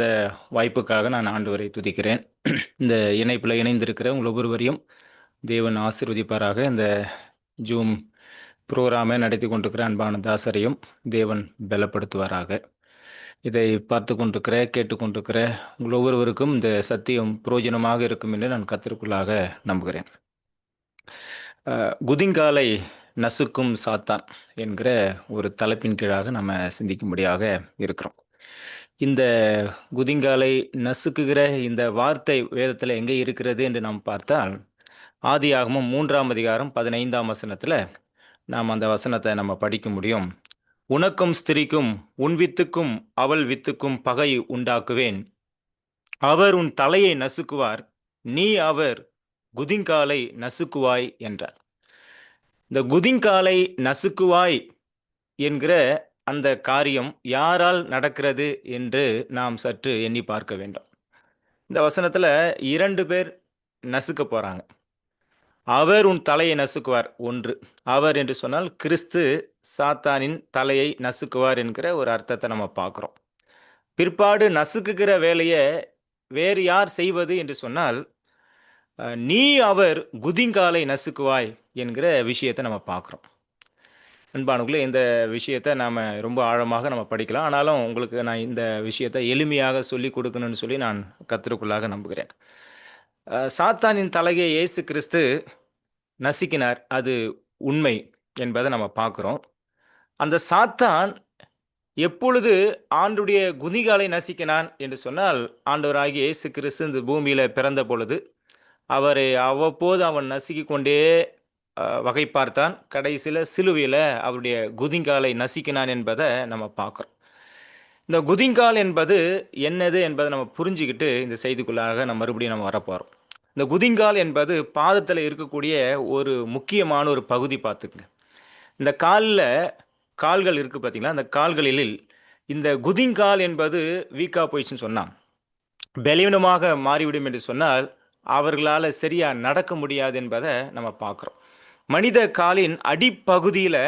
இந்த வாய்ப்புக்காக நான் ஆண்டவரை துதிக்கிறேன். இந்த இணைப்பில் இணைந்திருக்கிற உங்கள் ஒவ்வொருவரையும் தேவன் ஆசிர்வதிப்பாராக. இந்த ஜூம் ப்ரோக்ராமை நடத்தி கொண்டிருக்கிற அன்பான தாசரையும் தேவன் பலப்படுத்துவாராக. இதை பார்த்து கொண்டிருக்கிற கேட்டுக்கொண்டிருக்கிற உங்கள் ஒவ்வொருவருக்கும் இந்த சத்தியம் பிரயோஜனமாக இருக்கும் என்று நான் கத்திற்குள்ளாக நம்புகிறேன். குதிங்காலை நசுக்கும் சாத்தான் என்கிற ஒரு தலைப்பின் கீழாக நம்ம சிந்திக்கும்படியாக இருக்கிறோம். இந்த குதிங்காலை நசுக்குகிற இந்த வார்த்தை வேதத்தில் எங்கே இருக்கிறது என்று நாம் பார்த்தால் ஆதியாகமம் மூன்றாம் அதிகாரம் பதினைந்தாம் வசனத்தில் நாம் அந்த வசனத்தை நம்ம படிக்க முடியும். உனக்கும் ஸ்திரிக்கும் உன் வித்துக்கும் அவள் வித்துக்கும் பகை உண்டாக்குவேன். அவர் உன் தலையை நசுக்குவார் நீ அவர் குதிங்காலை நசுக்குவாய் என்றார். இந்த குதிங்காலை நசுக்குவாய் என்கிற அந்த காரியம் யாரால் நடக்கிறது என்று நாம் சற்று எண்ணி பார்க்க வேண்டும். இந்த வசனத்தில் இரண்டு பேர் நசுக்க போகிறாங்க அவர் உன் தலையை நசுக்குவார் ஒன்று. அவர் என்று சொன்னால் கிறிஸ்து சாத்தானின் தலையை நசுக்குவார் என்கிற ஒரு அர்த்தத்தை நம்ம பார்க்குறோம். பிற்பாடு நசுக்குகிற வேலையை வேறு யார் செய்வது என்று சொன்னால் நீ அவர் குதிங்காலை நசுக்குவாய் என்கிற விஷயத்தை நம்ம பார்க்குறோம். அன்பானுக்குள்ளே இந்த விஷயத்தை நாம் ரொம்ப ஆழமாக நம்ம படிக்கலாம். ஆனாலும் உங்களுக்கு நான் இந்த விஷயத்தை எளிமையாக சொல்லி கொடுக்கணும்னு சொல்லி நான் கத்திற்குள்ளாக நம்புகிறேன். சாத்தானின் தலையை இயேசு கிறிஸ்து நசுக்கினார். அது உண்மை என்பதை நம்ம பார்க்குறோம். அந்த சாத்தான் எப்பொழுது ஆண்டுடைய குதிகாலை நசிக்கினான் என்று சொன்னால் ஆண்டவராகிய இயேசு கிறிஸ்து இந்த பூமியில் பிறந்த பொழுது அவரை அவ்வப்போது அவன் நசுக்கி கொண்டே வகை பார்த்தான் கடைசியில் சிலுவையில் அவருடைய குதிங்காலை நசுக்கினான் என்பதை நம்ம பார்க்குறோம். இந்த குதிங்கால் என்பது என்னது என்பதை நம்ம புரிஞ்சுக்கிட்டு இந்த செய்திக்குள்ளாக நம்ம மறுபடியும் நம்ம வரப்போகிறோம் இந்த குதிங்கால் என்பது பாதத்தில் இருக்கக்கூடிய ஒரு முக்கியமான ஒரு பகுதி பார்த்துக்குங்க. இந்த காலில் கால்கள் இருக்குது பார்த்திங்களா? அந்த கால்களில் இந்த குதிங்கால் என்பது வீக்காக போயிடுச்சுன்னு சொன்னான். பலவீனமாக மாறிவிடும் என்று சொன்னால் அவர்களால் சரியாக நடக்க முடியாது என்பதை நம்ம பார்க்குறோம். மனித காலின் அடிப்பகுதியில்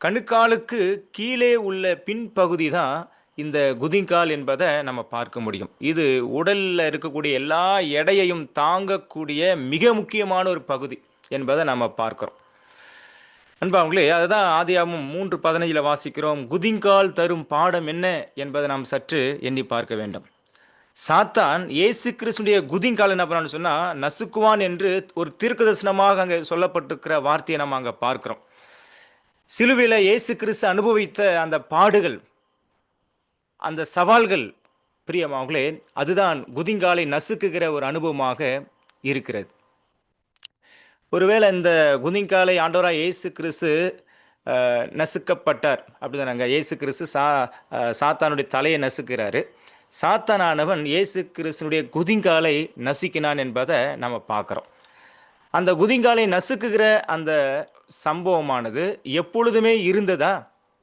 கணுக்காலுக்கு கீழே உள்ள பின்பகுதி தான் இந்த குதிங்கால் என்பதை நம்ம பார்க்க முடியும். இது உடலில் இருக்கக்கூடிய எல்லா எடையையும் தாங்கக்கூடிய மிக முக்கியமான ஒரு பகுதி என்பதை நம்ம பார்க்குறோம். அன்பாவங்களே அதுதான் ஆதியாமும் மூன்று பதினைஞ்சில் வாசிக்கிறோம் குதிங்கால் தரும் பாடம் என்ன என்பதை நாம் சற்று எண்ணி பார்க்க வேண்டும். சாத்தான் இயேசு கிறிஸ்துடைய குதிங்கால் என்ன பண்ணான்னு சொன்னால் நசுக்குவான் என்று ஒரு தீர்க்கதரிசனமாக அங்கே சொல்லப்பட்டிருக்கிற வார்த்தையை நம்ம அங்கே பார்க்குறோம். சிலுவையில் இயேசு கிறிஸ்து அனுபவித்த அந்த பாடுகள் அந்த சவால்கள் பிரியமாங்களே அதுதான் குதிங்காலை நசுக்குகிற ஒரு அனுபவமாக இருக்கிறது. ஒருவேளை இந்த குதிங்காலை ஆண்டவராக இயேசு கிறிஸ்து அஹ், நசுக்கப்பட்டார் அப்படிதானாங்க? இயேசு கிறிஸ்து சா சாத்தானுடைய தலையை நசுக்கிறாரு. சாத்தனானவன் இயேசு கிறிஸ்துனுடைய குதிங்காலை நசுக்கினான் என்பதை நம்ம பார்க்குறோம். அந்த குதிங்காலை நசுக்குகிற அந்த சம்பவமானது எப்பொழுதுமே இருந்ததா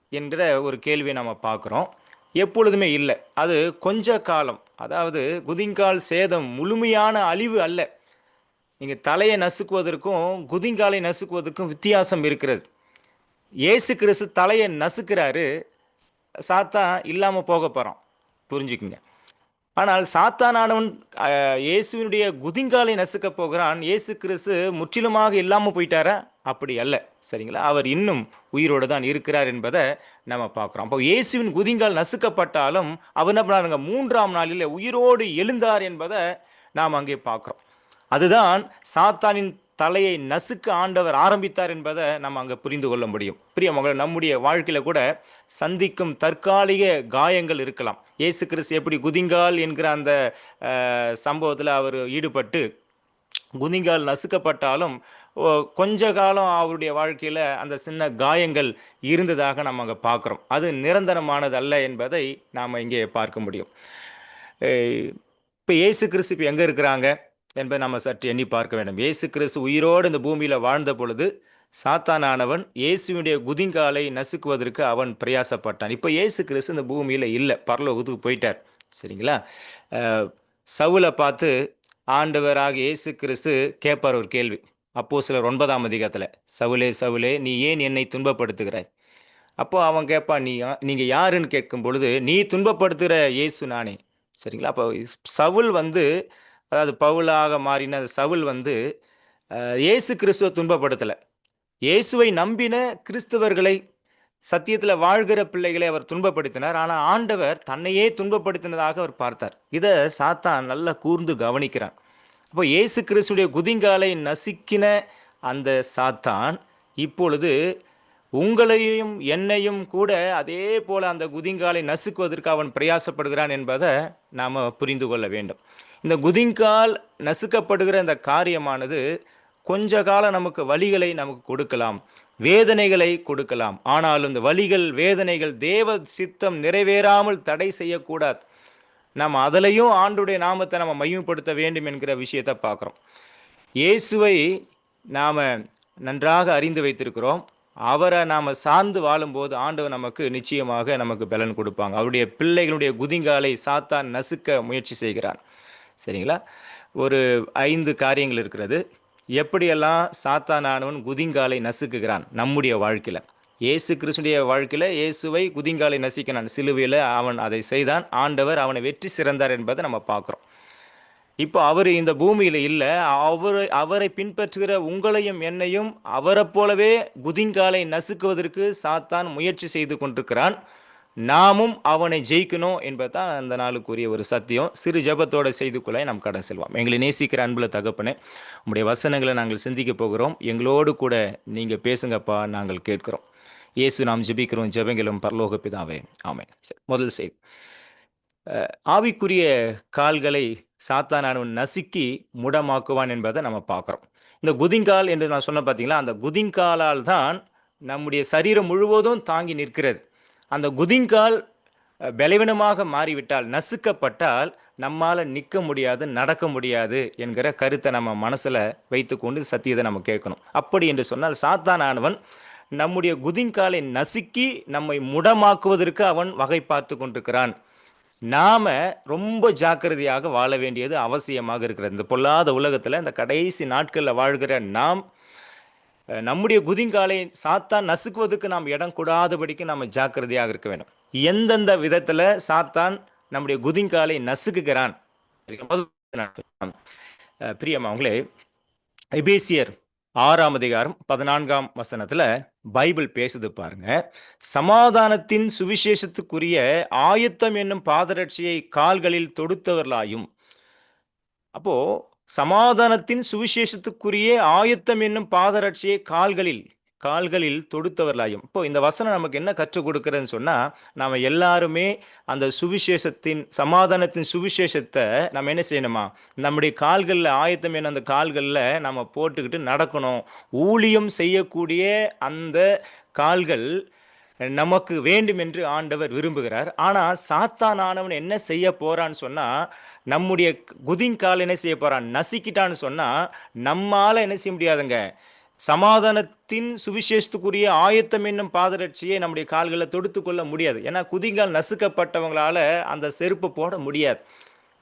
என்கிற ஒரு கேள்வியை நம்ம பார்க்குறோம். எப்பொழுதுமே இல்லை. அது கொஞ்ச காலம். அதாவது குதிங்கால் சேதம் முழுமையான அழிவு அல்ல. நீங்கள் தலையை நசுக்குவதற்கும் குதிங்காலை நசுக்குவதற்கும் வித்தியாசம் இருக்கிறது. இயேசு கிறிஸ்து தலையை நசுக்கிறாரு. சாத்தா இல்லாமல் போக போகிறோம் புரிஞ்சுக்குங்க. ஆனால் சாத்தானானவன் இயேசுவினுடைய குதிங்காலை நசுக்க போகிறான். இயேசு கிறிஸ்து முற்றிலுமாக இல்லாமல் போயிட்டாரா? அப்படி அல்ல. சரிங்களா? அவர் இன்னும் உயிரோடு தான் இருக்கிறார் என்பதை நம்ம பார்க்குறோம். அப்போ இயேசுவின் குதிங்கால் நசுக்கப்பட்டாலும் அவர் என்ன பண்ணாருங்க மூன்றாம் நாளில் உயிரோடு எழுந்தார் என்பதை நாம் அங்கே பார்க்குறோம். அதுதான் சாத்தானின் தலையை நசுக்க ஆண்டவர் ஆரம்பித்தார் என்பதை நம்ம அங்கே புரிந்து கொள்ள முடியும். பிரியமங்களை நம்முடைய வாழ்க்கையில் கூட சந்திக்கும் தற்காலிக காயங்கள் இருக்கலாம். இயேசு கிறிஸ்து எப்படி குதிங்கால் என்கிற அந்த சம்பவத்தில் அவர் ஈடுபட்டு குதிங்கால் நசுக்கப்பட்டாலும் ஓ, கொஞ்ச காலம் அவருடைய வாழ்க்கையில் அந்த சின்ன காயங்கள் இருந்ததாக நம்ம அங்கே பார்க்குறோம். அது நிரந்தரமானது அல்ல என்பதை நாம் இங்கே பார்க்க முடியும். இப்போ இயேசு கிறிஸ்து இப்போ எங்கே இருக்கிறாங்க? என்பதை நம்ம சற்று எண்ணி பார்க்க வேண்டும். இயேசு கிறிஸ்து உயிரோடு இந்த பூமியில் வாழ்ந்த பொழுது சாத்தானானவன் இயேசுவினுடைய குதிங்காலை நசுக்குவதற்கு அவன் பிரயாசப்பட்டான். இப்போ இயேசு கிறிஸ்து இந்த பூமியில் இல்லை. பரலோகத்துக்கு போயிட்டார். சரிங்களா? சவுலை பார்த்து ஆண்டவராக இயேசு கிறிஸ்து கேட்பார் ஒரு கேள்வி. அப்போ சிலர் ஒன்பதாம் அதிகாரத்தில் சவுலே சவுலே நீ ஏன் என்னை துன்பப்படுத்துகிறாய்? அப்போ அவன் கேட்பான் நீ நீங்கள் யாருன்னு கேட்கும் பொழுது நீ துன்பப்படுத்துகிற இயேசு நானே. சரிங்களா? அப்போ சவுல் வந்து அதாவது பவுலாக மாறின சவுல் வந்து இயேசு கிறிஸ்துவை துன்பப்படுத்தலை. இயேசுவை நம்பின கிறிஸ்தவர்களை சத்தியத்தில் வாழ்கிற பிள்ளைகளை அவர் துன்பப்படுத்தினார். ஆனால் ஆண்டவர் தன்னையே துன்பப்படுத்தினதாக அவர் பார்த்தார். இதை சாத்தான் நல்லா கூர்ந்து கவனிக்கிறான். அப்போ இயேசு கிறிஸ்துடைய குதிங்காலை நசுக்கின அந்த சாத்தான் இப்பொழுது உங்களையும் என்னையும் கூட அதே போல அந்த குதிங்காலை நசுக்குவதற்கு அவன் பிரயாசப்படுகிறான் என்பதை நாம் புரிந்து கொள்ள வேண்டும். இந்த குதிங்கால் நசுக்கப்படுகிற இந்த காரியமானது கொஞ்ச காலம் நமக்கு வலிகளை நமக்கு கொடுக்கலாம் வேதனைகளை கொடுக்கலாம். ஆனாலும் இந்த வலிகள் வேதனைகள் தேவ சித்தம் நிறைவேறாமல் தடை செய்யக்கூடாது. நாம் அதிலையும் ஆண்டுடைய நாமத்தை நம்ம மையப்படுத்த வேண்டும் என்கிற விஷயத்தை பார்க்குறோம். இயேசுவை நாம் நன்றாக அறிந்து வைத்திருக்கிறோம். அவரை நாம் சார்ந்து வாழும்போது ஆண்டவர் நமக்கு நிச்சயமாக நமக்கு பலன் கொடுப்பாங்க. அவருடைய பிள்ளைகளுடைய குதிங்காலை சாத்தான் நசுக்க முயற்சி செய்கிறான் சரிங்களா? ஒரு ஐந்து காரியங்கள் இருக்கிறது. எப்படியெல்லாம் சாத்தானானவன் குதிங்காலை நசுக்குகிறான் நம்முடைய வாழ்க்கையில்? இயேசு கிறிஸ்துடைய வாழ்க்கையில் இயேசுவை குதிங்காலை நசிக்கிறான் சிலுவையில் அவன் அதை செய்தான். ஆண்டவர் அவனை வெற்றி சிறந்தார் என்பதை நம்ம பார்க்குறோம். இப்போ அவர் இந்த பூமியில் இல்லை. அவர் அவரை பின்பற்றுகிற உங்களையும் என்னையும் அவரைப் போலவே குதிங்காலை நசுக்குவதற்கு சாத்தான் முயற்சி செய்து கொண்டிருக்கிறான். நாமும் அவனை ஜெயிக்கணும் என்பது தான் அந்த நாளுக்குரிய ஒரு சத்தியம். சிறு ஜெபத்தோட செய்துக்குள்ளே நாம் கடன் செல்வோம். எங்களை நேசிக்கிற அன்பில் தகப்பனே உங்களுடைய வசனங்களை நாங்கள் சிந்திக்க போகிறோம். எங்களோடு கூட நீங்கள் பேசுங்கப்பா நாங்கள் கேட்கிறோம். இயேசு நாம் ஜெபிக்கிறோம். ஜெபங்களும் பரலோக பிதாவே. சரி முதல் செய்தி. ஆவிக்குரிய கால்களை சாத்தானவன் நசுக்கி முடமாக்குவான் என்பதை நம்ம பார்க்குறோம். இந்த குதிங்கால் என்று நான் சொன்ன பார்த்தீங்களா அந்த குதிங்காலால் தான் நம்முடைய சரீரம் முழுவதும் தாங்கி நிற்கிறது. அந்த குதிங்கால் பலவீனமாக மாறிவிட்டால் நசுக்கப்பட்டால் நம்மால் நிற்க முடியாது நடக்க முடியாது என்கிற கருத்தை நம்ம மனசில் வைத்துக்கொண்டு சத்தியத்தை நம்ம கேட்கணும். அப்படி என்று சொன்னால் சாத்தானானவன் நம்முடைய குதிங்காலை நசுக்கி நம்மை முடமாக்குவதற்கு அவன் வகை பார்த்து கொண்டிருக்கிறான். நாம் ரொம்ப ஜாக்கிரதையாக வாழ வேண்டியது அவசியமாக இருக்கிறது. இந்த பொல்லாத உலகத்தில் இந்த கடைசி நாட்களில் வாழ்கிற நாம் நம்முடைய குதிங்காலை சாத்தான் நசுக்குவதற்கு நாம் இடம் கூடாதபடிக்கு நாம் ஜாக்கிரதையாக இருக்க வேண்டும். எந்தெந்த விதத்தில் சாத்தான் நம்முடைய குதிங்காலை நசுக்குகிறான்? அஹ், பிரியமாவங்களே எபேசியர் ஆறாம் அதிகாரம் பதினான்காம் வசனத்தில் பைபிள் பேசுது பாருங்க. சமாதானத்தின் சுவிசேஷத்துக்குரிய ஆயத்தம் என்னும் பாதரட்சியை கால்களில் தொடுத்தவர்களாயும் அப்போ சமாதானத்தின் சுவிசேஷத்துக்குரிய ஆயத்தம் என்னும் பாதரட்சியை கால்களில் கால்களில் தொடுத்தவர்களாயும். இப்போ இந்த வசனம் நமக்கு என்ன கற்றுக் கொடுக்குறதுன்னு சொன்னால் நாம் எல்லாருமே அந்த சுவிசேஷத்தின் சமாதானத்தின் சுவிசேஷத்தை நம்ம என்ன செய்யணுமா? நம்முடைய கால்களில் ஆயத்தம் என்ன? அந்த கால்களில் நம்ம போட்டுக்கிட்டு நடக்கணும். ஊழியம் செய்யக்கூடிய அந்த கால்கள் நமக்கு வேண்டும் என்று ஆண்டவர் விரும்புகிறார். ஆனால் சாத்தான் என்ன செய்ய போறான்னு சொன்னால் நம்முடைய குதிங்கால் என்ன செய்ய போகிறான் நசுக்கிட்டான்னு சொன்னால் நம்மால் என்ன செய்ய முடியாதுங்க. சமாதானத்தின் சுவிசேஷத்துக்குரிய ஆயத்தம் என்னும் பாதரட்சியை நம்முடைய கால்களை தொடுத்து கொள்ள முடியாது. ஏன்னா குதிங்கால் நசுக்கப்பட்டவங்களால அந்த செருப்பு போட முடியாது.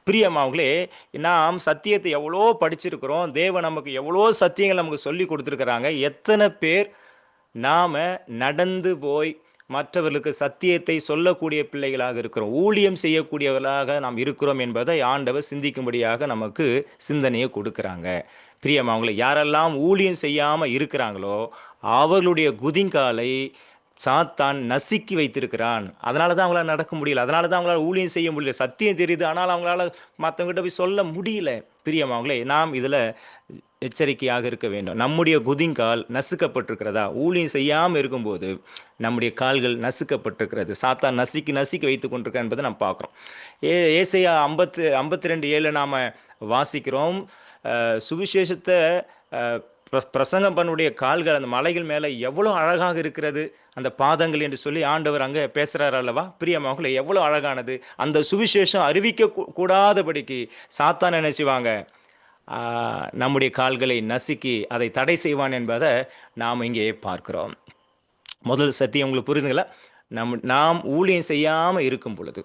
பிரியமாவங்களே நாம் சத்தியத்தை எவ்வளோ படிச்சிருக்கிறோம். தேவன் நமக்கு எவ்வளோ சத்தியங்கள் நமக்கு சொல்லி கொடுத்துருக்குறாங்க. எத்தனை பேர் நாம் நடந்து போய் மற்றவர்களுக்கு சத்தியத்தை சொல்லக்கூடிய பிள்ளைகளாக இருக்கிறோம். ஊழியம் செய்யக்கூடியவர்களாக நாம் இருக்கிறோம் என்பதை ஆண்டவர் சிந்திக்கும்படியாக நமக்கு சிந்தனையை கொடுக்குறாங்க. பிரியமா அவங்களை யாரெல்லாம் ஊழியம் செய்யாமல் இருக்கிறாங்களோ அவர்களுடைய குதிங்காலை சாத்தான் நசுக்கி வைத்திருக்கிறான். அதனால தான் அவங்களால நடக்க முடியல. அதனால தான் அவங்களால ஊழியம் செய்ய முடியல. சத்தியம் தெரியுது. ஆனால் அவங்களால மற்றவங்ககிட்ட போய் சொல்ல முடியல. பிரியமாவங்களே நாம் இதில் எச்சரிக்கையாக இருக்க வேண்டும். நம்முடைய குதிங்கால் நசுக்கப்பட்டிருக்கிறதா? ஊழியம் செய்யாமல் இருக்கும்போது நம்முடைய கால்கள் நசுக்கப்பட்டிருக்கிறது. சாத்தான் நசுக்கி நசுக்கி வைத்து கொண்டிருக்க என்பதை நம்ம பார்க்குறோம். ஏ ஏசையா ஐம்பத்து ஐம்பத்தி ரெண்டு ஏழு நாம் வாசிக்கிறோம். சுவிசேஷத்தை பிரசங்கம் பண்ணுடைய கால்கள் அந்த மலைகள் மேலே எவ்வளோ அழகாக இருக்கிறது அந்த பாதங்கள் என்று சொல்லி ஆண்டவர் அங்கே பேசுகிறார் அல்லவா? பிரியமாகல எவ்வளோ அழகானது. அந்த சுவிசேஷம் அறிவிக்க கூடாதபடிக்கு சாத்தான் என்ன செய்வாங்க? நம்முடைய கால்களை நசுக்கி அதை தடை செய்வான் என்பதை நாம் இங்கே பார்க்கிறோம். முதல் சத்தியம் உங்களுக்கு புரியுதுங்களா? நம் நாம் ஊழியம் செய்யாமல் இருக்கும் பொழுது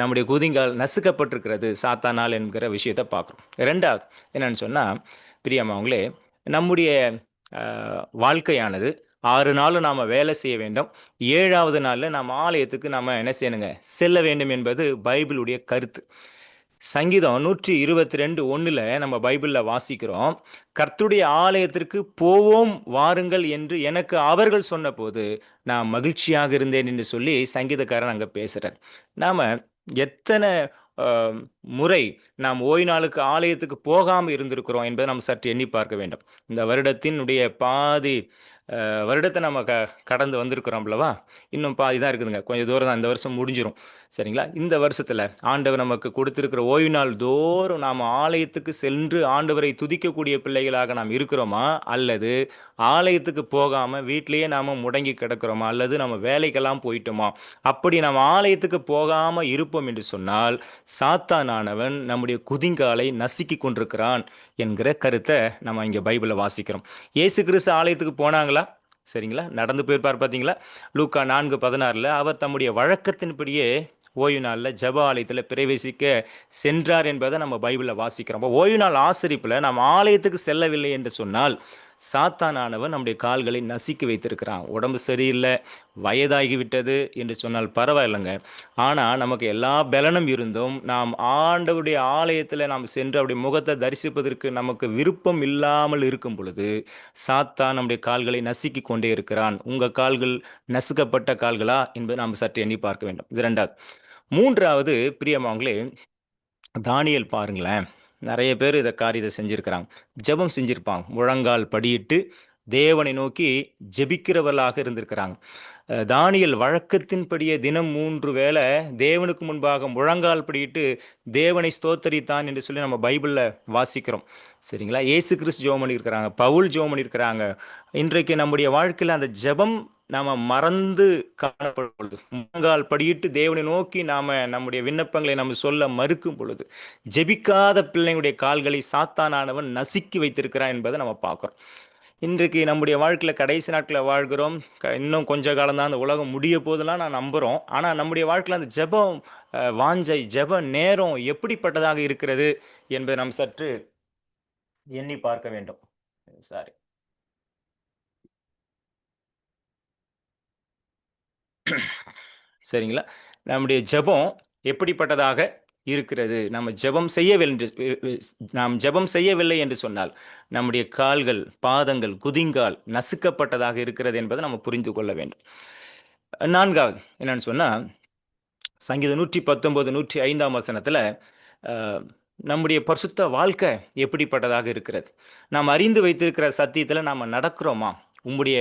நம்முடைய குதிங்கால் நசுக்கப்பட்டிருக்கிறது சாத்தானால் என்கிற விஷயத்தை பார்க்குறோம். ரெண்டாவது என்னென்னு சொன்னால் பிரியமாவங்களே நம்முடைய வாழ்க்கையானது ஆறு நாளும் நாம் வேலை செய்ய வேண்டும். ஏழாவது நாளில் நாம் ஆலயத்துக்கு நாம் என்ன செய்யணுங்க? செல்ல வேண்டும் என்பது பைபிளுடைய கருத்து. சங்கீதம் நூற்றி இருபத்தி ரெண்டு ஒன்றில் நம்ம பைபிளில் வாசிக்கிறோம். கர்த்துடைய ஆலயத்திற்கு போவோம் வாருங்கள் என்று எனக்கு அவர்கள் சொன்னபோது நான் மகிழ்ச்சியாக இருந்தேன் என்று சொல்லி சங்கீதக்காரன் அங்கே பேசுகிறார் நாம் எத்தனை முறை நாம் ஓய் நாளுக்கு ஆலயத்துக்கு போகாமல் இருந்திருக்கிறோம் என்பதை நாம் சற்று எண்ணி பார்க்க வேண்டும். இந்த வருடத்தினுடைய பாதி வருடத்தை நம்ம க கடந்து வந்திருக்கிறோம் அல்லவா? இன்னும் பாதி தான் இருக்குதுங்க. கொஞ்சம் தூரம் தான் இந்த வருஷம் முடிஞ்சிடும் சரிங்களா? இந்த வருஷத்தில் ஆண்டவர் நமக்கு கொடுத்துருக்கிற ஓய்வு நாள் தோறும் நாம் ஆலயத்துக்கு சென்று ஆண்டவரை துதிக்கக்கூடிய பிள்ளைகளாக நாம் இருக்கிறோமா? அல்லது ஆலயத்துக்கு போகாமல் வீட்டிலேயே நாம் முடங்கி கிடக்கிறோமா? அல்லது நம்ம வேலைக்கெல்லாம் போயிட்டோமா? அப்படி நாம் ஆலயத்துக்கு போகாமல் இருப்போம் என்று சொன்னால் சாத்தானானவன் நம்முடைய குதிங்காலை நசுக்கி கொண்டிருக்கிறான் என்கிற கருத்தை நம்ம இங்கே பைபிளை வாசிக்கிறோம். இயேசு கிறிஸ்து ஆலயத்துக்கு போனாங்களே? சரிங்களா? நடந்து போயிருப்பார் பார்த்தீங்களா லூக்கா நான்கு பதினாறில் அவர் தம்முடைய வழக்கத்தின்படியே ஓய்வு நாளில் ஜப ஆலயத்தில் பிரவேசிக்க சென்றார் என்பதை நம்ம பைபிளில் வாசிக்கிறோம். அப்போ ஓய்வு நாள் ஆசரிப்பில் நாம் ஆலயத்துக்கு செல்லவில்லை என்று சொன்னால் சாத்தானானவன் நம்முடைய கால்களை நசுக்கி வைத்திருக்கிறான். உடம்பு சரியில்லை வயதாகிவிட்டது என்று சொன்னால் பரவாயில்லைங்க. ஆனால் நமக்கு எல்லா பலனும் இருந்தும் நாம் ஆண்டவருடைய ஆலயத்தில் நாம் சென்று அவருடைய முகத்தை தரிசிப்பதற்கு நமக்கு விருப்பம் இல்லாமல் இருக்கும் பொழுது சாத்தான் நம்முடைய கால்களை நசுக்கி கொண்டே இருக்கிறான். உங்கள் கால்கள் நசுக்கப்பட்ட கால்களா என்பதை நாம் சற்று எண்ணி பார்க்க வேண்டும். இது ரெண்டாவது. மூன்றாவது பிரியமாவங்களே தானியல் பாருங்களேன். நிறைய பேர் இதை காரியத்தை செஞ்சுருக்கிறாங்க. ஜெபம் செஞ்சுருப்பாங்க. முழங்கால் படியிட்டு தேவனை நோக்கி ஜெபிக்கிறவர்களாக இருந்திருக்கிறாங்க. தானியல் வழக்கத்தின்படியே தினம் மூன்று வேளை தேவனுக்கு முன்பாக முழங்கால் படியிட்டு தேவனை ஸ்தோத்தரித்தான் என்று சொல்லி நம்ம பைபிளில் வாசிக்கிறோம். சரிங்களா? ஏசு கிறிஸ்து ஜெபம் பண்ணியிருக்கிறாங்க. பவுல் ஜெபம் பண்ணியிருக்கிறாங்க. இன்றைக்கு நம்முடைய வாழ்க்கையில் அந்த ஜெபம் நாம மறந்து காணப்படும் பொழுது முழங்கால் படியிட்டு தேவனை நோக்கி நாம நம்முடைய விண்ணப்பங்களை நம்ம சொல்ல மறுக்கும் பொழுது ஜெபிக்காத பிள்ளைங்களுடைய கால்களை சாத்தானானவன் நசுக்கி வைத்திருக்கிறான் என்பதை நம்ம பார்க்குறோம். இன்றைக்கு நம்முடைய வாழ்க்கையில் கடைசி நாட்களில் வாழ்கிறோம். க- இன்னும் கொஞ்ச காலம் தான் அந்த உலகம் முடிய போதெல்லாம் நான் நம்புகிறோம் ஆனால் நம்முடைய வாழ்க்கையில் அந்த ஜெபம் வாஞ்சை ஜப நேரம் எப்படிப்பட்டதாக இருக்கிறது என்பதை நாம் சற்று எண்ணி பார்க்க வேண்டும். சாரி. சரிங்களா? நம்முடைய ஜெபம் எப்படிப்பட்டதாக இருக்கிறது? நம்ம ஜெபம் செய்யவில்லை என்று நாம் ஜெபம் செய்யவில்லை என்று சொன்னால் நம்முடைய கால்கள் பாதங்கள் குதிங்கால் நசுக்கப்பட்டதாக இருக்கிறது என்பதை நம்ம புரிந்து கொள்ள வேண்டும். நான்காவது என்னன்னு சொன்னால் சங்கீதம் நூற்றி பத்தொம்போது நூற்றி ஐந்தாம் வசனத்தில் நம்முடைய பரிசுத்த வாழ்க்கை எப்படிப்பட்டதாக இருக்கிறது? நாம் அறிந்து வைத்திருக்கிற சத்தியத்தில் நாம் நடக்கிறோமா? உம்முடைய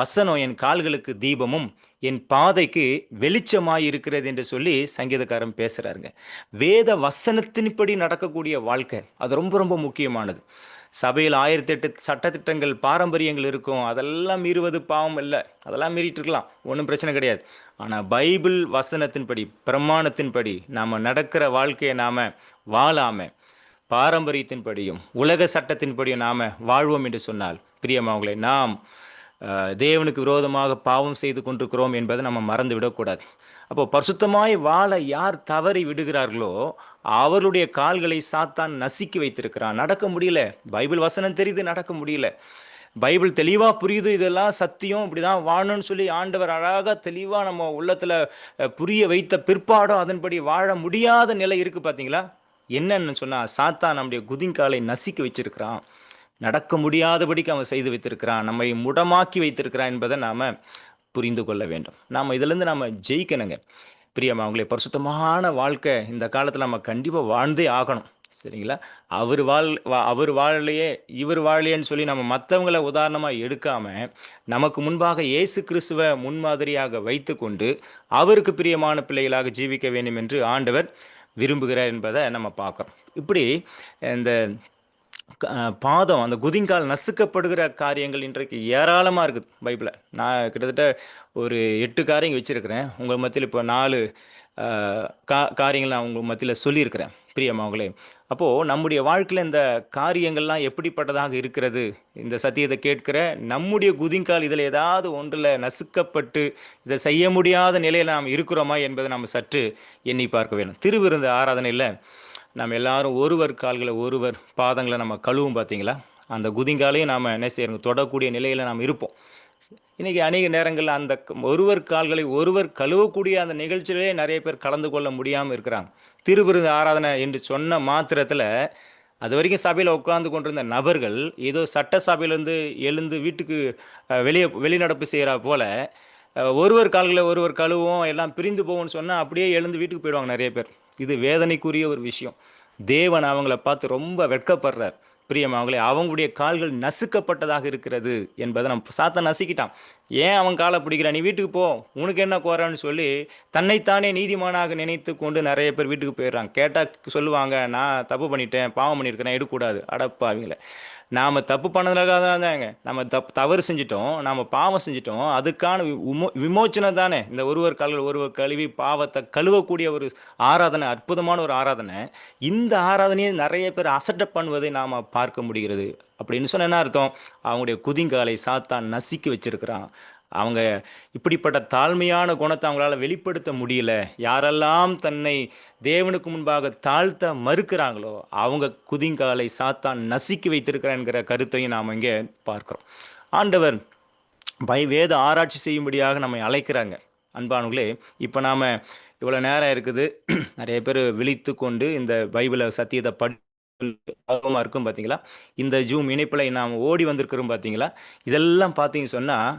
வசனம் என் கால்களுக்கு தீபமும் என் பாதைக்கு வெளிச்சமாய் இருக்கிறது என்று சொல்லி சங்கீதக்காரன் பேசுகிறாருங்க வேத வசனத்தின்படி நடக்கக்கூடிய வாழ்க்கை அது ரொம்ப ரொம்ப முக்கியமானது. சபையில் ஆயிரத்தி எட்டு சட்டத்திட்டங்கள் பாரம்பரியங்கள் இருக்கும். அதெல்லாம் மீறுவது பாவம் இல்லை அதெல்லாம் மீறிட்டு இருக்கலாம் ஒன்றும் பிரச்சனை கிடையாது. ஆனால் பைபிள் வசனத்தின்படி பிரமாணத்தின்படி நாம் நடக்கிற வாழ்க்கையை நாம் வாழாமல் பாரம்பரியத்தின்படியும் உலக சட்டத்தின்படியும் நாம் வாழ்வோம் என்று சொன்னால் பிரியமாவங்களே நாம் தேவனுக்கு விரோதமாக பாவம் செய்து கொண்டிருக்கிறோம் என்பதை நம்ம மறந்து விடக்கூடாது அப்போ பரிசுத்தமாய் வாழ யார் தவறி விடுகிறார்களோ அவருடைய கால்களை சாத்தான் நசுக்கி வைத்திருக்கிறான். நடக்க முடியல. பைபிள் வசனம் தெரியுது நடக்க முடியல. பைபிள் தெளிவாக புரியுது இதெல்லாம் சத்தியம் இப்படி தான் வாழணும்னு சொல்லி ஆண்டவர் அழகாக தெளிவாக நம்ம உள்ளத்தில் புரிய வைத்த பிற்பாடும் அதன்படி வாழ முடியாத நிலை இருக்குது பார்த்தீங்களா என்னன்னு சொன்னால் சாத்தான் நம்முடைய குதிங்காலை நசுக்கி வச்சிருக்கிறான். நடக்க முடியாதபடிக்கு அவன் செய்து வைத்திருக்கிறான் நம்மை முடமாக்கி வைத்திருக்கிறான் என்பதை நாம் புரிந்து கொள்ள வேண்டும். நாம் இதிலேருந்து நம்ம ஜெயிக்கணுங்க. பிரியமா அவங்களே பரிசுத்தமான வாழ்க்கை இந்த காலத்தில் நம்ம கண்டிப்பாக வாழ்ந்தே ஆகணும். சரிங்களா? அவர் வாழ் வா- அவர் வாழலையே இவர் வாழலையேன்னு சொல்லி நம்ம மற்றவங்களை உதாரணமாக எடுக்காமல் நமக்கு முன்பாக இயேசு கிறிஸ்துவ முன்மாதிரியாக வைத்துக்கொண்டு அவருக்கு பிரியமான பிள்ளைகளாக ஜீவிக்க வேண்டும் என்று ஆண்டவர் விரும்புகிறார் என்பதை நம்ம பார்க்குறோம். இப்படி இந்த பாதம் அந்த குதிங்கால் நசுக்கப்படுகிற காரியங்கள் இன்றைக்கு ஏராளமாக இருக்குது பைபிளில். நான் கிட்டத்தட்ட ஒரு எட்டு காரியங்கள் வச்சுருக்கிறேன். உங்கள் மத்தியில் இப்போ நாலு கா காரியங்கள் நான் உங்கள் மத்தியில் சொல்லியிருக்கிறேன். பிரியமாவங்களே அப்போது நம்முடைய வாழ்க்கையில் இந்த காரியங்கள்லாம் எப்படிப்பட்டதாக இருக்கிறது? இந்த சத்தியத்தை கேட்கிற நம்முடைய குதிங்கால் இதில் ஏதாவது ஒன்றில் நசுக்கப்பட்டு இதை செய்ய முடியாத நிலையில் நாம் இருக்கிறோமா என்பதை நாம் சற்று எண்ணி பார்க்க வேணும் திருவிருந்த ஆராதனையில் நம்ம எல்லாரும் ஒருவர் கால்களை ஒருவர் பாதங்களை நம்ம கழுவும் பார்த்தீங்களா? அந்த குதிங்காலையும் நாம் என்ன செய்யறோம்? தொடக்கூடிய நிலையில் நாம் இருப்போம். இன்றைக்கி அநேக நேரங்களில் அந்த ஒருவர் கால்களை ஒருவர் கழுவக்கூடிய அந்த நிகழ்ச்சியிலே நிறைய பேர் கலந்து கொள்ள முடியாமல் இருக்கிறாங்க. திருவிருந்து ஆராதனை என்று சொன்ன மாத்திரத்தில் அது வரைக்கும் சபையில் உட்கார்ந்து கொண்டிருந்த நபர்கள் ஏதோ சட்ட சபையிலேருந்து எழுந்து வீட்டுக்கு வெளியே வெளிநடப்பு செய்கிறா போல் ஒருவர் கால்களை ஒருவர் கழுவும் எல்லாம் பிரிந்து போகும்னு சொன்னால் அப்படியே எழுந்து வீட்டுக்கு போயிடுவாங்க நிறைய பேர். இது வேதனைக்குரிய ஒரு விஷயம். தேவன் அவங்கள பார்த்து ரொம்ப வெட்கப்படுறார். பிரியமாவங்களே அவங்களுடைய கால்கள் நசுக்கப்பட்டதாக இருக்கிறது என்பதை நம்ம சாத்த நசுக்கிட்டான். ஏன் அவன் காலை பிடிக்கிறான் நீ வீட்டுக்கு போ உனக்கு என்ன கோரான்னு சொல்லி தன்னைத்தானே நீதிமானாக நினைத்து கொண்டு நிறைய பேர் வீட்டுக்கு போயிடுறான் கேட்டால் சொல்லுவாங்க நான் தப்பு பண்ணிட்டேன் பாவம் பண்ணியிருக்கிறேன் எடுக்கக்கூடாது. அடப்பாவீங்களே நாம் தப்பு பண்ணதுக்காக தாங்க. நம்ம தப் தவறு செஞ்சிட்டோம் நாம் பாவம் செஞ்சிட்டோம் அதுக்கான விமோ விமோச்சனம் தானே. இந்த ஒருவர் கல் ஒருவர் கழுவி பாவத்தை கழுவக்கூடிய ஒரு ஆராதனை அற்புதமான ஒரு ஆராதனை. இந்த ஆராதனையை நிறைய பேர் அசட்ட பண்ணுவதை நாம் பார்க்க முடிகிறது. அப்படின்னு சொன்ன என்ன அர்த்தம்? அவங்களுடைய குதிங்காலை சாத்தான் நசுக்கி வச்சிருக்கிறான். அவங்க இப்படிப்பட்ட தாழ்மையான குணத்தை அவங்களால வெளிப்படுத்த முடியல. யாரெல்லாம் தன்னை தேவனுக்கு முன்பாக தாழ்த்த மறுக்கிறாங்களோ அவங்க குதிங்காலை சாத்தான் நசுக்கி வைத்திருக்கிறான்ங்கிற கருத்தையும் நாம் இங்கே பார்க்குறோம். ஆண்டவர் பை வேத ஆராய்ச்சி செய்யும்படியாக நம்மை அழைக்கிறாங்க. அன்பானுங்களே இப்போ நாம் இவ்வளோ நேரம் இருக்குது. நிறைய பேர் விழித்து கொண்டு இந்த பைபிளை சத்தியத்தை படி ஆர்வமாக இருக்கும் பார்த்தீங்களா இந்த ஜூம் இணைப்பில் நாம் ஓடி வந்திருக்கிறோம் பார்த்தீங்களா இதெல்லாம் பார்த்தீங்க சொன்னால்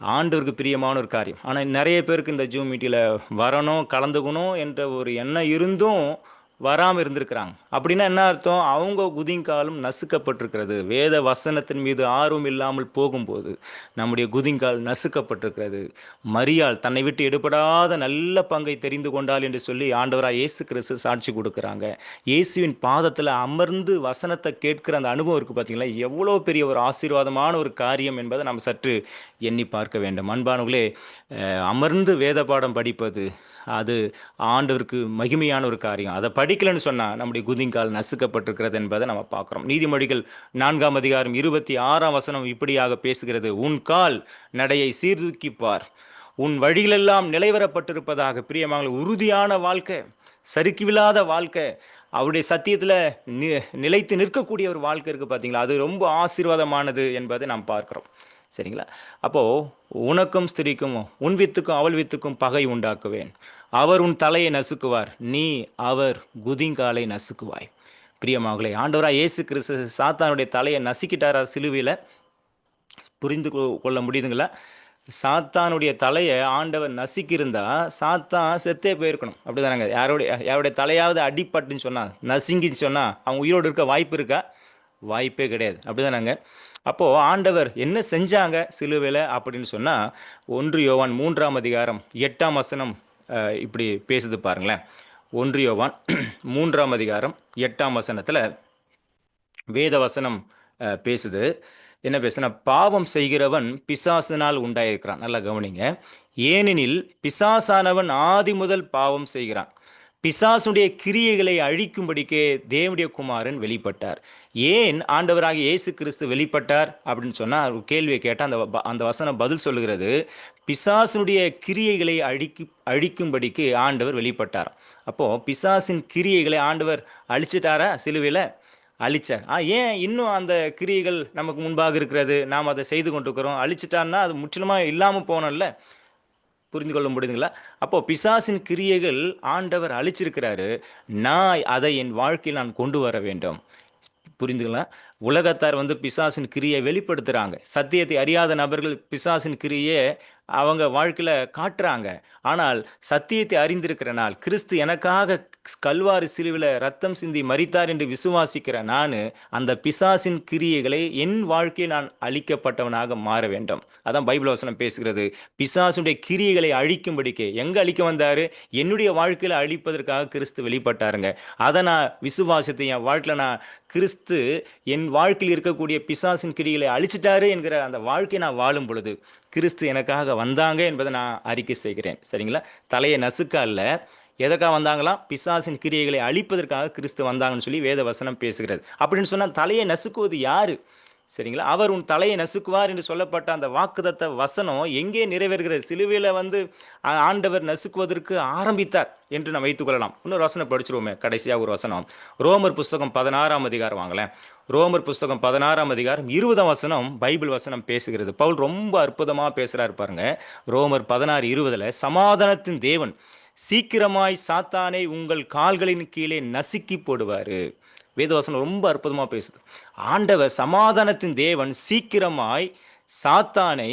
ஆண்டவருக்கு பிரியமான ஒரு காரியம். ஆனால் நிறைய பேருக்கு இந்த ஜூம் மீட்டில் வரணும் கலந்துக்கணும் என்ற ஒரு எண்ணம் இருந்தும் வராமல் இருந்திருக்கிறாங்க. அப்படின்னா என்ன அர்த்தம்? அவங்க குதிங்காலும் நசுக்கப்பட்டிருக்கிறது. வேத வசனத்தின் மீது ஆர்வம் இல்லாமல் போகும்போது நம்முடைய குதிங்கால் நசுக்கப்பட்டிருக்கிறது. மரியாள் தன்னை விட்டு எடுபடாத நல்ல பங்கை தெரிந்து கொண்டாள் என்று சொல்லி ஆண்டவராக இயேசு கிறிஸ்து சாட்சி கொடுக்குறாங்க. இயேசுவின் பாதத்தில் அமர்ந்து வசனத்தை கேட்கிற அந்த அனுபவம் இருக்குது பார்த்தீங்களா எவ்வளோ பெரிய ஒரு ஆசீர்வாதமான ஒரு காரியம் என்பதை நாம் சற்று எண்ணி பார்க்க வேண்டும். அன்பானவர்களே அமர்ந்து வேத பாடம் படிப்பது அது ஆண்டவருக்கு மகிமையான ஒரு காரியம். அதை படிக்கலைன்னு சொன்னால் நம்முடைய குதிங்கால் நசுக்கப்பட்டிருக்கிறது என்பதை நம்ம பார்க்குறோம். நீதிமொழிகள் நான்காம் அதிகாரம் இருபத்தி ஆறாம் வசனம் இப்படியாக பேசுகிறது. உன் கால் நடையை சீர்தூக்கிப்பார். உன் வழிகளெல்லாம் நிலைவரப்பட்டிருப்பதாக பிரியமாக உறுதியான வாழ்க்கை சறுக்கிவில்லாத வாழ்க்கை அவருடைய சத்தியத்தில் நி நிலைத்து நிற்கக்கூடிய ஒரு வாழ்க்கை இருக்குது பார்த்தீங்களா? அது ரொம்ப ஆசீர்வாதமானது என்பதை நாம் பார்க்குறோம். சரிங்களா? அப்போது உனக்கும் ஸ்திரிக்கும் உன் வித்துக்கும் அவள் வித்துக்கும் பகை உண்டாக்குவேன். அவர் உன் தலையை நசுக்குவார். நீ அவர் குதிங்காலை நசுக்குவாய். பிரியமாகலே ஆண்டவராக இயேசு கிறிஸ்து சாத்தானுடைய தலையை நசுக்கிட்டாரா சிலுவையில்? புரிந்து கொள்ள முடியுதுங்களா? சாத்தானுடைய தலையை ஆண்டவர் நசுக்கியிருந்தா சாத்தான் செத்தே போயிருக்கணும். அப்படி தானேங்க யாருடைய யாருடைய தலையாவது அடிப்பட்டுன்னு சொன்னால் நசுங்கின்னு சொன்னால் அவங்க உயிரோடு இருக்க வாய்ப்பு இருக்கா? வாய்ப்பே கிடையாது. அப்படி அப்படிதானங்க. அப்போது ஆண்டவர் என்ன செஞ்சாங்க சிலுவையில்? அப்படின்னு சொன்னால் ஒன்று யோவான் மூன்றாம் அதிகாரம் எட்டாம் வசனம் இப்படி பேசுது பாருங்களேன். ஒன்றியோவான் மூன்றாம் அதிகாரம் எட்டாம் வசனத்தில் வேத வசனம் பேசுது. என்ன பேசுனா பாவம் செய்கிறவன் பிசாசினால் உண்டாயிருக்கிறான். நல்லா கவனிங்க. ஏனெனில் பிசாசானவன் ஆதி முதல் பாவம் செய்கிறான். பிசாசுடைய கிரியைகளை அழிக்கும்படிக்கே தேவனுடைய குமாரன் வெளிப்பட்டார். ஏன் ஆண்டவராக இயேசு கிறிஸ்து வெளிப்பட்டார் அப்படின்னு சொன்னால் ஒரு கேள்வியை கேட்டால் அந்த வ- அந்த வசனம் பதில் சொல்லுகிறது. பிசாசுடைய கிரியைகளை அழிக்கு அழிக்கும்படிக்கு ஆண்டவர் வெளிப்பட்டார். அப்போது பிசாசின் கிரியைகளை ஆண்டவர் அழிச்சிட்டாரா? சிலுவையில் அழிச்சார். ஆ ஏன் இன்னும் அந்த கிரியைகள் நமக்கு முன்பாக இருக்கிறது? நாம் அதை செய்து கொண்டிருக்கிறோம். அழிச்சிட்டான்னா அது முற்றிலுமாக இல்லாமல் போனோம்ல புரிந்து கொள்ள முடியுதுங்களா? அப்போ பிசாசின் கிரியைகள் ஆண்டவர் அழிச்சிருக்கிறாரு. நான் அதை என் வாழ்க்கையில் நான் கொண்டு வர வேண்டும். புரிந்துங்களா? உலகத்தார் வந்து பிசாசின் கிரியை வெளிப்படுத்துகிறாங்க சத்தியத்தை அறியாத நபர்கள் பிசாசின் கிரியை அவங்க வாழ்க்கையில் காட்டுறாங்க. ஆனால் சத்தியத்தை அறிந்திருக்கிற நாள் கிறிஸ்து எனக்காக கல்வாரி சிலுவில் ரத்தம் சிந்தி மறித்தார் என்று விசுவாசிக்கிற நான் அந்த பிசாசின் கிரியைகளை என் வாழ்க்கையை நான் அழிக்கப்பட்டவனாக மாற வேண்டும். அதான் பைபிள் வசனம் பேசுகிறது. பிசாசுடைய கிரியைகளை அழிக்கும்படிக்கு எங்கே அழிக்க வந்தார்? என்னுடைய வாழ்க்கையில் அழிப்பதற்காக கிறிஸ்து வெளிப்பட்டாருங்க. அதை நான் விசுவாசத்தை என் வாழ்க்கையில் நான் கிறிஸ்து என் வாழ்க்கையில் இருக்கக்கூடிய பிசாசின் கிரிகளை அழிச்சிட்டாரு என்கிற அந்த வாழ்க்கையை நான் வாழும் பொழுது கிறிஸ்து எனக்காக வந்தாங்க என்பதை நான் அறிக்கை செய்கிறேன். சரிங்களா? தலையை நசுக்க அல்ல. எதற்காக வந்தாங்களாம் பிசாசின் கிரியைகளை அழிப்பதற்காக கிறிஸ்து வந்தாங்கன்னு சொல்லி வேத வசனம் பேசுகிறது. அப்படின்னு சொன்னால் தலையை நசுக்குவது யாரு? சரிங்களா? அவர் உன் தலையை நசுக்குவார் என்று சொல்லப்பட்ட அந்த வாக்குதத்த வசனம் எங்கே நிறைவேறுகிறது? சிலுவையில் வந்து ஆண்டவர் நசுக்குவதற்கு ஆரம்பித்தார் என்று நம்ம வைத்துக்கொள்ளலாம் இன்னொரு வசனம் படிச்சிருவோமே கடைசியாக ஒரு வசனம். ரோமர் புஸ்தகம் பதினாறாம் அதிகாரம் வாங்கலேன் ரோமர் புஸ்தகம் பதினாறாம் அதிகாரம் இருபதாம் வசனம் பைபிள் வசனம் பேசுகிறது. பவுல் ரொம்ப அற்புதமாக பேசுகிறார் பாருங்க. ரோமர் பதினாறு இருபதில் சமாதானத்தின் தேவன் சீக்கிரமாய் சாத்தானை உங்கள் கால்களின் கீழே நசுக்கி போடுவார். வேதவாசனம் ரொம்ப அற்புதமாக பேசுது. ஆண்டவர் சமாதானத்தின் தேவன் சீக்கிரமாய் சாத்தானை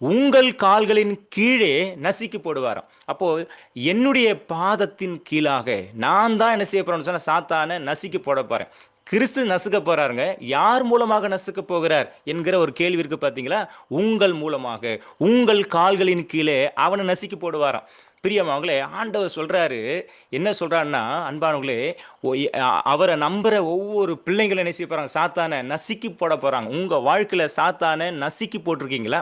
உங்கள் கால்களின் கீழே நசுக்கி போடுவாராம். அப்போது என்னுடைய பாதத்தின் கீழாக நான் தான் என்ன செய்ய போகிறேன்னு சொன்னால் சாத்தானை நசுக்கி போட போகிறேன் கிறிஸ்து நசுக்க போகிறாருங்க யார் மூலமாக நசுக்க போகிறார் என்கிற ஒரு கேள்வி இருக்குது பார்த்தீங்களா உங்கள் மூலமாக உங்கள் கால்களின் கீழே அவனை நசுக்கி போடுவாராம். பிரியமாவங்களே ஆண்டவர் சொல்கிறாரு என்ன சொல்கிறாருன்னா அன்பானவங்களே அவரை நம்புகிற ஒவ்வொரு பிள்ளைங்களும் என்ன செய்ய போகிறாங்க சாத்தானை நசுக்கி போட போகிறாங்க உங்கள் வாழ்க்கையில் சாத்தானை நசுக்கி போட்டிருக்கீங்களா?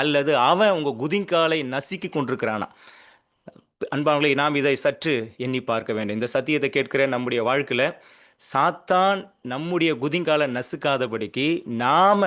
அல்லது அவன் உங்கள் குதிங்காலை நசுக்கி கொண்டிருக்கிறானா? அன்பானவங்களே நாம் இதை சற்று எண்ணி பார்க்க வேண்டும். இந்த சத்தியத்தை கேட்கிற நம்முடைய வாழ்க்கையில். சாத்தான் நம்முடைய குதிங்கால நசுக்காதபடிக்கு நாம்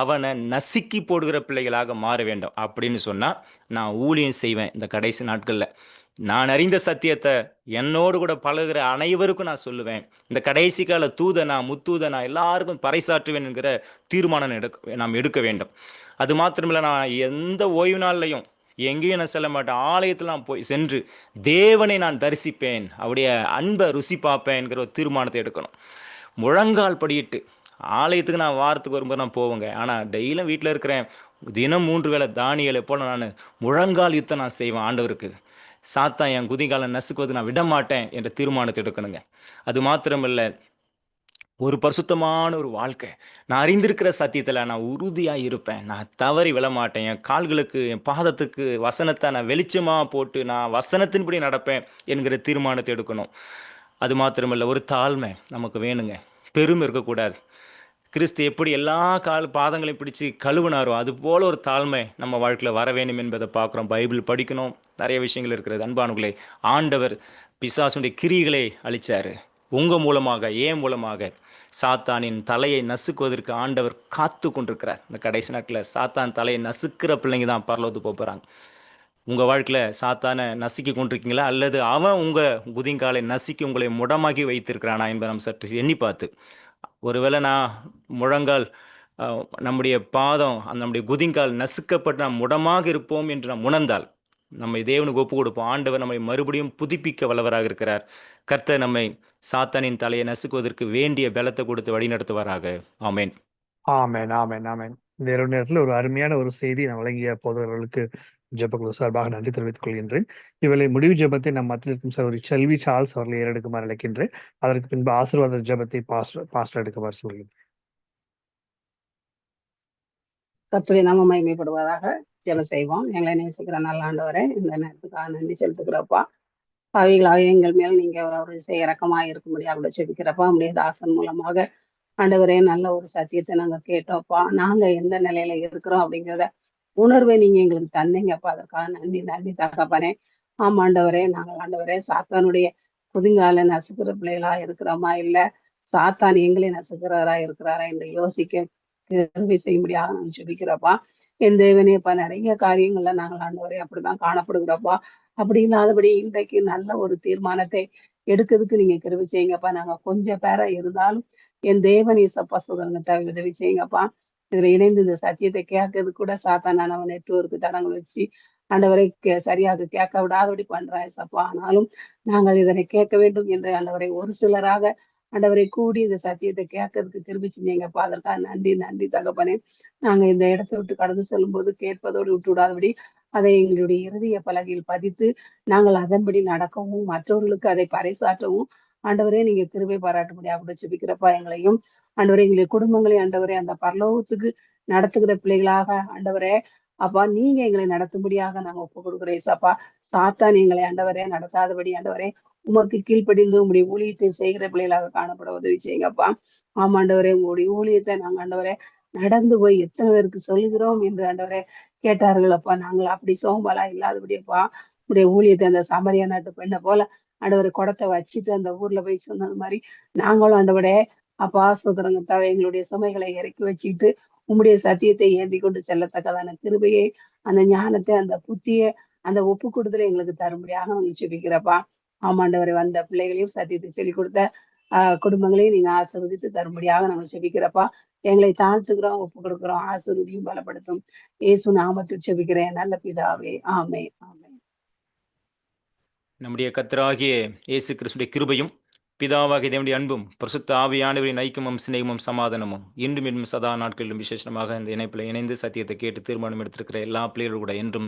அவனை நசுக்கி போடுகிற பிள்ளைகளாக மாற வேண்டும் அப்படின்னு சொன்னால் நான் ஊழியம் செய்வேன் இந்த கடைசி நாட்களில். நான் அறிந்த சத்தியத்தை என்னோடு கூட பழகிற அனைவருக்கும் நான் சொல்லுவேன். இந்த கடைசி கால தூதனா முத்தூதனா எல்லாருக்கும் பறைசாற்றுவேன் என்கிற தீர்மானம் எடுக்க நாம் எடுக்க வேண்டும். அது மாத்திரமில்லை நான் எந்த ஓய்வு நாள்லையும் எங்கேயும் நான் செல்ல மாட்டேன். ஆலயத்தில் நான் போய் சென்று தேவனை நான் தரிசிப்பேன். அவருடைய அன்பை ருசி பார்ப்பேன் என்கிற ஒரு தீர்மானத்தை எடுக்கணும். முழங்கால் படியிட்டு ஆலயத்துக்கு நான் வாரத்துக்கு வரும்போது நான் போவேங்க. ஆனால் டெய்லியும் வீட்டில் இருக்கிறேன். தினம் மூன்று வேளை தானியலை போல நான் முழங்கால் யுத்தம் நான் செய்வேன் ஆண்டவருக்கு. சாத்தான் என் குதிகாலை நசுக்குவது நான் விட மாட்டேன் என்ற தீர்மானத்தை எடுக்கணுங்க. அது மாத்திரமில்ல ஒரு பரிசுத்தமான ஒரு வாழ்க்கை. நான் அறிந்திருக்கிற சத்தியத்தில் நான் உறுதியாக இருப்பேன். நான் தவறி விழமாட்டேன் என் கால்களுக்கு என் பாதத்துக்கு வசனத்தை நான் வெளிச்சமாக போட்டு நான் வசனத்தின்படி நடப்பேன் என்கிற தீர்மானத்தை எடுக்கணும். அது மாத்திரமல்ல ஒரு தாழ்மை நமக்கு வேணுங்க. பெருமை இருக்கக்கூடாது. கிறிஸ்து எப்படி எல்லா கால் பாதங்களையும் பிடிச்சி கழுவுனாரோ அது போல ஒரு தாழ்மை நம்ம வாழ்க்கையில் வர வேண்டும் என்பதை பார்க்குறோம். பைபிள் படிக்கணும். நிறைய விஷயங்கள் இருக்கிறது. அன்பானுகளே ஆண்டவர் பிசாசுடைய கிரிகளை அழித்தார் உங்கள் மூலமாக ஏன் மூலமாக சாத்தானின் தலையை நசுக்குவதற்கு ஆண்டவர் காத்து கொண்டிருக்கிறார். இந்த கடைசி நாட்டில் சாத்தான் தலையை நசுக்கிற பிள்ளைங்க தான் பரலோத்து போகிறாங்க உங்கள் வாழ்க்கையில் சாத்தானை நசுக்கி கொண்டிருக்கீங்களா? அல்லது அவன் உங்கள் குதிங்காலை நசுக்கி உங்களை முடமாக்கி வைத்திருக்கிறானா என்பதை நம்ம சற்று எண்ணி பார்த்து ஒருவேளை நான் முழங்கால் நம்முடைய பாதம் நம்முடைய குதிங்கால் நசுக்கப்பட்டு நாம் முடமாக இருப்போம் என்று நாம் உணர்ந்தால் நம்மை தேவனுக்கு ஒப்பு கொடுப்போம். ஆண்டவர் நம்மை மறுபடியும் புதுப்பிக்க வல்லவராக இருக்கிறார். கர்த்தர் நம்மை சாத்தானின் தலையை நசுக்குவதற்கு வேண்டிய பலத்தை கொடுத்து வழிநடத்துவாராக. ஆமேன். ஆமேன் ஆமேன் ஆமேன். இந்த இரவு நேரத்தில் ஒரு அருமையான ஒரு செய்தி நான் வழங்கிய போதவர்களுக்கு ஜெபக்குழு சார்பாக நன்றி தெரிவித்துக் கொள்கின்றேன் இவளை முடிவு ஜெபத்தை நம் மத்தியில் இருக்கும் சகோதரி செல்வி சார்ல்ஸ் அவர்களை ஏறெடுக்குமாறு அழைக்கின்றேன். அதற்கு பின்பு ஆசீர்வாத ஜெபத்தை பாஸ்டர் பாஸ்டர் எடுக்குமாறு சொல்கிறேன். கத்துரை நாம மகிமைப்படுவதாக ஜெபம் செய்வோம். எங்களை நேசிக்கிற நல்ல ஆண்டவரே இந்த நேரத்துக்காக நன்றி செலுத்துக்கிறப்பா பாவிகளாக எங்கள் மேல் நீங்க ஒரு செய்ய இறக்கமாக இருக்கும்படியாக கூட செபிக்கிறப்பா உடைய தாசன் மூலமாக ஆண்டவரே நல்ல ஒரு சத்தியத்தை நாங்க கேட்டோம்ப்பா. நாங்க எந்த நிலையில இருக்கிறோம் அப்படிங்கிறத உணர்வை நீங்க எங்களுக்கு தந்தீங்கப்பா அதற்காக நன்றி நன்றி தகப்பனே. ஆமாண்டவரே நாங்கள் ஆண்டவரே சாத்தானுடைய புதுங்கால நசுக்கிற பிள்ளைகளா இருக்கிறோமா? இல்ல சாத்தான் எங்களை நசுக்கிறவரா இருக்கிறாரா என்று யோசிக்க கிருபை செய்யும்படியாக நான் ஜெபிக்கிறப்பா. என் தேவனேப்பா நிறைய காரியங்கள்ல நாங்கள் ஆண்டவரே அப்படிதான் காணப்படுகிறப்பா. அப்படி இல்லாதபடி இன்றைக்கு நல்ல ஒரு தீர்மானத்தை எடுக்கிறதுக்கு நீங்க கருவி செய்யுங்கப்பா. நாங்க கொஞ்சம் பேரா இருந்தாலும் என் தேவன் சப்பா சுதந்திரத்தை உதவி செய்யுங்கப்பா. இதுல இணைந்து இந்த சத்தியத்தை கேட்கறது கூட சாத்தானானவன் நெட்வொர்க்கு தடங்கள் வச்சு ஆண்டவரை சரியாக கேட்க விடாதபடி பண்றாய் சப்பா. ஆனாலும் நாங்கள் இதனை கேட்க வேண்டும் என்று ஆண்டவரை ஒரு சிலராக ஆண்டவரை கூடி இந்த சத்தியத்தை கேட்கறதுக்கு திரும்பி செஞ்சீங்கப்பா அதற்காக நன்றி நன்றி தகப்பனே. நாங்க இந்த இடத்தை விட்டு கடந்து செல்லும் போது கேட்பதோடு விட்டு விடாதபடி அதை எங்களுடைய இறுதிய பலகையில் பதித்து நாங்கள் அதன்படி நடக்கவும் மற்றவர்களுக்கு அதை பறைசாற்றவும் ஆண்டவரே நீங்க கிருபை பாராட்டும்படி அப்படி சுபிக்கிறப்பா எங்களையும் ஆண்டவரே எங்களுடைய குடும்பங்களை ஆண்டவரே அந்த பரலோகத்துக்கு நடத்துகிற பிள்ளைகளாக ஆண்டவரே அப்பா நீங்க எங்களை நடத்தும்படியாக நாங்க ஒப்பு கொடுக்குறோம் ஏசப்பா சாத்தான் எங்களை ஆண்டவரே நடத்தாதபடி ஆண்டவரே உமக்கு கீழ்ப்படிந்து உங்களுடைய ஊழியத்தை செய்கிற பிள்ளைகளாக காணப்பட உதவி செய்யுங்கப்பா ஆமாண்டவரே உங்களுடைய ஊழியத்தை நாங்க ஆண்டவரே நடந்து போய் எத்தனை பேருக்கு சொல்லுகிறோம் என்று ஆண்டவரே கேட்டார்கள் அப்பா. நாங்கள் அப்படி சோம்பலா இல்லாதபடியப்பா உடைய ஊழியத்தை அந்த சமரியா நாட்டு பெண்ணை போல ஆண்டவர் குடத்தை வச்சுட்டு அந்த ஊர்ல போய் சொன்னது மாதிரி நாங்களும் ஆண்டவட அப்பா சுதரங்கத்தாவ எங்களுடைய சுமைகளை இறக்கி வச்சுக்கிட்டு உம்முடைய சத்தியத்தை ஏந்தி கொண்டு செல்லத்தக்கதான கிருபையை அந்த ஞானத்தை அந்த புத்திய அந்த ஒப்பு கொடுத்துல எங்களுக்கு தரும்படியாக நாங்கள் சுபிக்கிறப்பா ஆமாண்டவரை வந்த பிள்ளைகளையும் சத்தியத்தை சொல்லிக் கொடுத்த ஆஹ் குடும்பங்களையும் நீங்க ஆசிர்வதித்து தரும்படியாக நாங்கள் ஜெபிக்கிறப்பா. எங்களை தாழ்த்துக்கிறோம் ஒப்பு கொடுக்கிறோம் ஆசிர்வதியும் பலப்படுத்தும். இயேசு நாமத்தில் ஜெபிக்கிறேன் நல்ல பிதாவே. ஆமே ஆமே நம்முடைய கத்தராகிய இயேசு கிறிஸ்துடைய கிருபையும் பிதாவாகிய தேவனுடைய அன்பும் பிரசுத்த ஆவியானவரின் ஐக்கியமும் சிநேகமும் சமாதானமும் இன்றும் இன்னும் சதா நாட்களிலும் விசேஷமாக இந்த இணைப்பில் இணைந்து சத்தியத்தை கேட்டு தீர்மானம் எடுத்திருக்கிற எல்லா பிள்ளைகளோட கூட என்றும்